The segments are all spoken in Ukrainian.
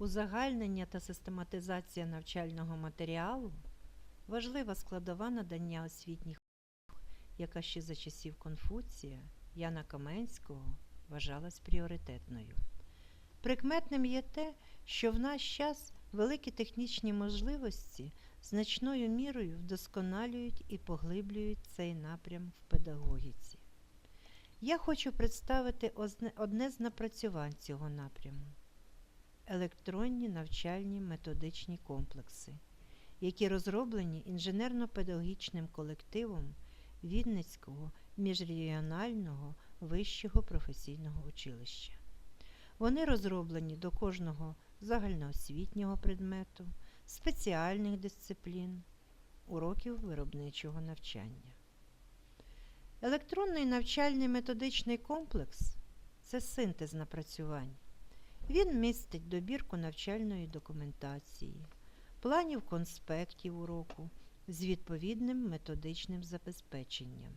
Узагальнення та систематизація навчального матеріалу важлива складова надання освітніх послуг, яка ще за часів Конфуція Яна Каменського вважалась пріоритетною. Прикметним є те, що в наш час великі технічні можливості значною мірою вдосконалюють і поглиблюють цей напрям в педагогіці. Я хочу представити одне з напрацювань цього напряму електронні навчальні методичні комплекси, які розроблені інженерно-педагогічним колективом Вінницького міжрегіонального вищого професійного училища. Вони розроблені до кожного загальноосвітнього предмету, спеціальних дисциплін, уроків виробничого навчання. Електронний навчальний методичний комплекс це синтез напрацювань. Він містить добірку навчальної документації, планів конспектів уроку з відповідним методичним забезпеченням.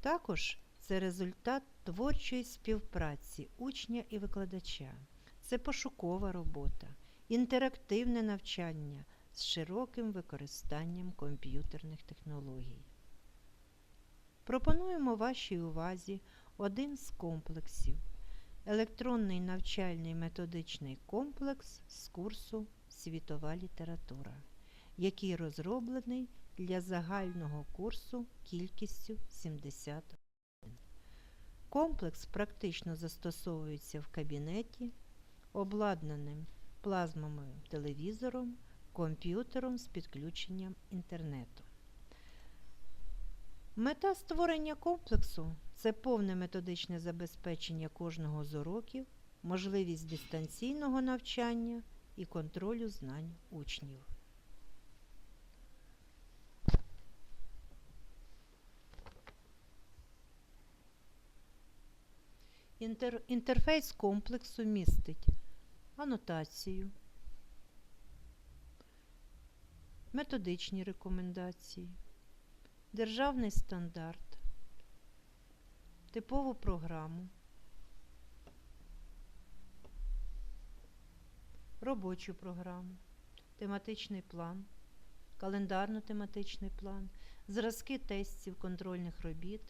Також це результат творчої співпраці учня і викладача. Це пошукова робота, інтерактивне навчання з широким використанням комп'ютерних технологій. Пропонуємо вашій увазі один з комплексів електронний навчальний методичний комплекс з курсу Світова література, який розроблений для загального курсу кількістю 70 годин. Комплекс практично застосовується в кабінеті, обладнаним плазмовим телевізором, комп'ютером з підключенням інтернету. Мета створення комплексу це повне методичне забезпечення кожного з уроків, можливість дистанційного навчання і контролю знань учнів. Інтер- інтерфейс комплексу містить анотацію, методичні рекомендації, державний стандарт, типову програму, робочу програму, тематичний план, календарно-тематичний план, зразки тестів контрольних робіт,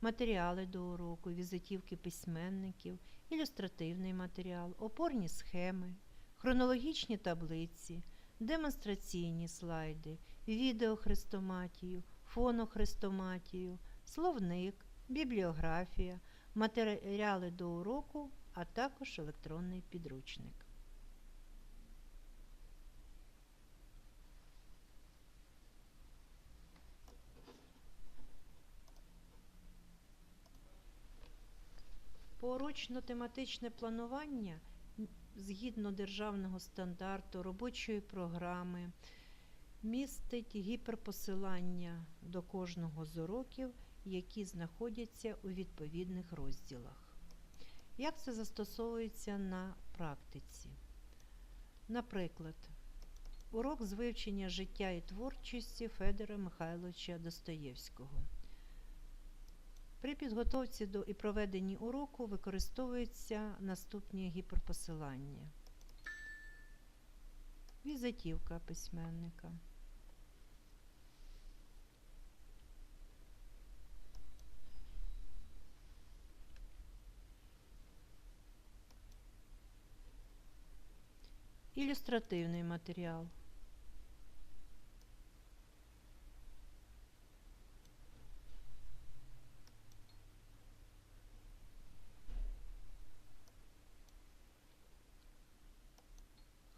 матеріали до уроку, візитівки письменників, ілюстративний матеріал, опорні схеми, хронологічні таблиці, демонстраційні слайди, відеохрестоматію, фонохрестоматію, словник, бібліографія, матеріали до уроку, а також електронний підручник. Поурочно-тематичне планування згідно державного стандарту робочої програми містить гіперпосилання до кожного з уроків, які знаходяться у відповідних розділах. Як це застосовується на практиці? Наприклад, урок з вивчення життя і творчості Федора Михайловича Достоєвського. При підготовці до і проведенні уроку використовуються наступні гіперпосилання. Візитівка письменника. Ілюстративний матеріал.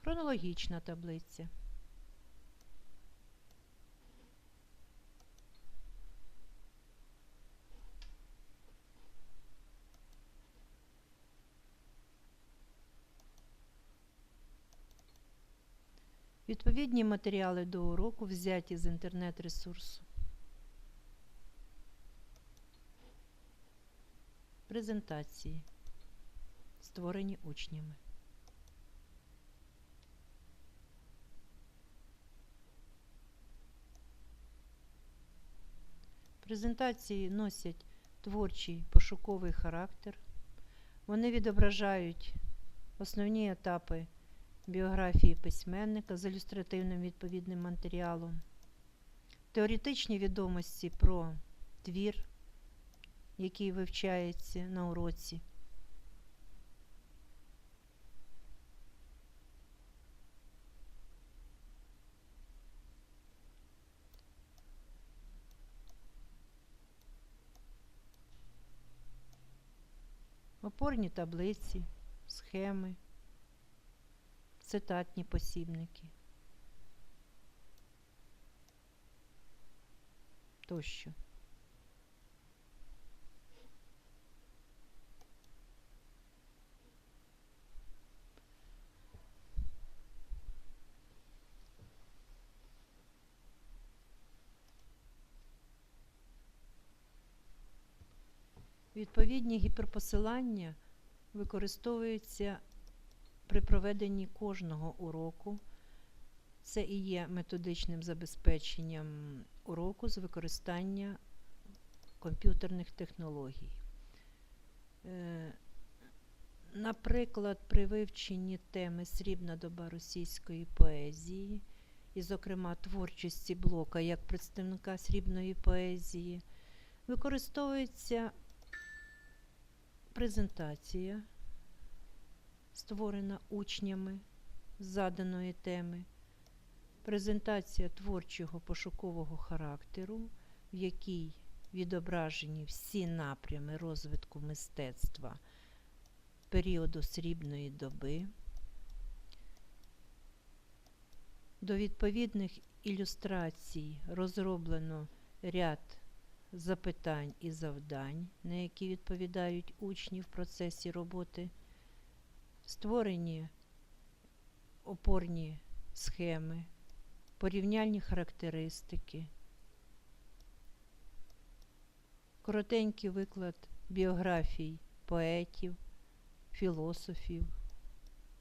Хронологічна таблиця. Відповідні матеріали до уроку взяті з інтернет-ресурсу. Презентації, створені учнями. Презентації носять творчий пошуковий характер. Вони відображають основні етапи біографії письменника з ілюстративним відповідним матеріалом, теоретичні відомості про твір, який вивчається на уроці. Опорні таблиці, схеми, цитатні посібники тощо. Відповідні гіперпосилання використовуються при проведенні кожного уроку. Це і є методичним забезпеченням уроку з використання комп'ютерних технологій. Е, Наприклад, при вивченні теми Срібна доба російської поезії, і, зокрема, творчості Блока як представника срібної поезії, використовується презентація, створена учнями заданої теми, презентація творчого пошукового характеру, в якій відображені всі напрями розвитку мистецтва періоду срібної доби. До відповідних ілюстрацій розроблено ряд запитань і завдань, на які відповідають учні в процесі роботи, створені опорні схеми, порівняльні характеристики, коротенький виклад біографій поетів, філософів,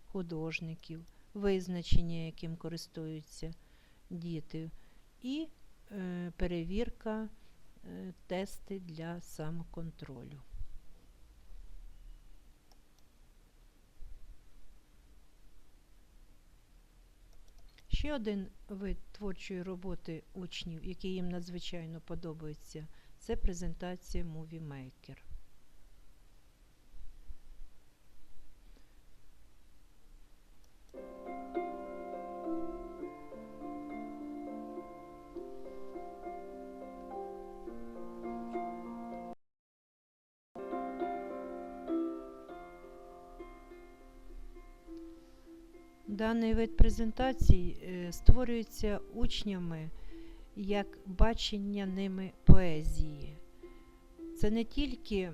художників, визначення, яким користуються діти, і е, перевірка е, тести для самоконтролю. Ще один вид творчої роботи учнів, який їм надзвичайно подобається, це презентація Movie Maker. Даний вид презентацій е, створюється учнями як бачення ними поезії. Це не тільки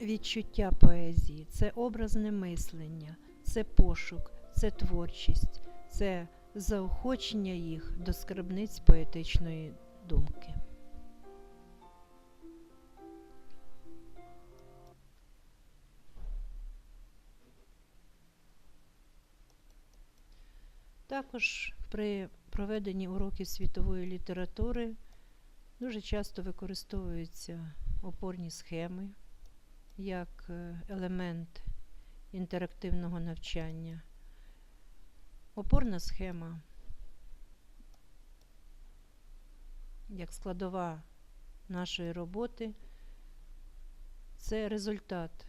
відчуття поезії, це образне мислення, це пошук, це творчість, це заохочення їх до скарбниць поетичної думки. Також при проведенні уроків світової літератури дуже часто використовуються опорні схеми як е, елемент інтерактивного навчання. Опорна схема як складова нашої роботи це результат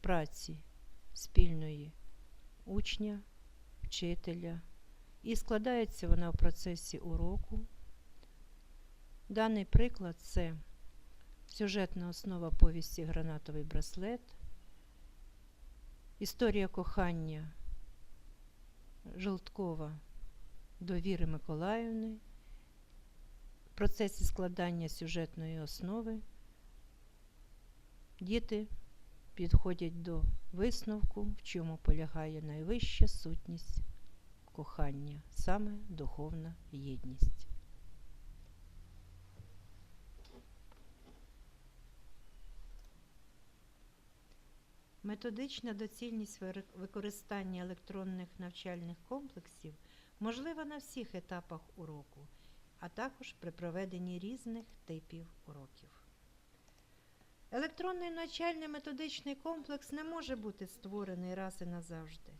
праці спільної учня вчителя, і складається вона в процесі уроку. Даний приклад це сюжетна основа повісті Гранатовий браслет, історія кохання Желткова до Віри Миколаївни, в процесі складання сюжетної основи діти підходять до висновку, в чому полягає найвища сутність кохання, саме духовна єдність. Методична доцільність використання електронних навчальних комплексів можлива на всіх етапах уроку, а також при проведенні різних типів уроків. Електронний навчальний методичний комплекс не може бути створений раз і назавжди.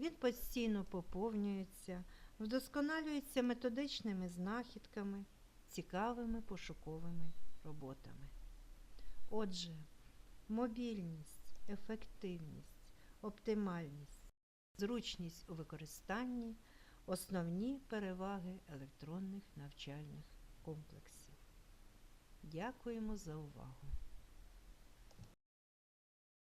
Він постійно поповнюється, вдосконалюється методичними знахідками, цікавими пошуковими роботами. Отже, мобільність, ефективність, оптимальність, зручність у використанні основні переваги електронних навчальних комплексів. Дякуємо за увагу!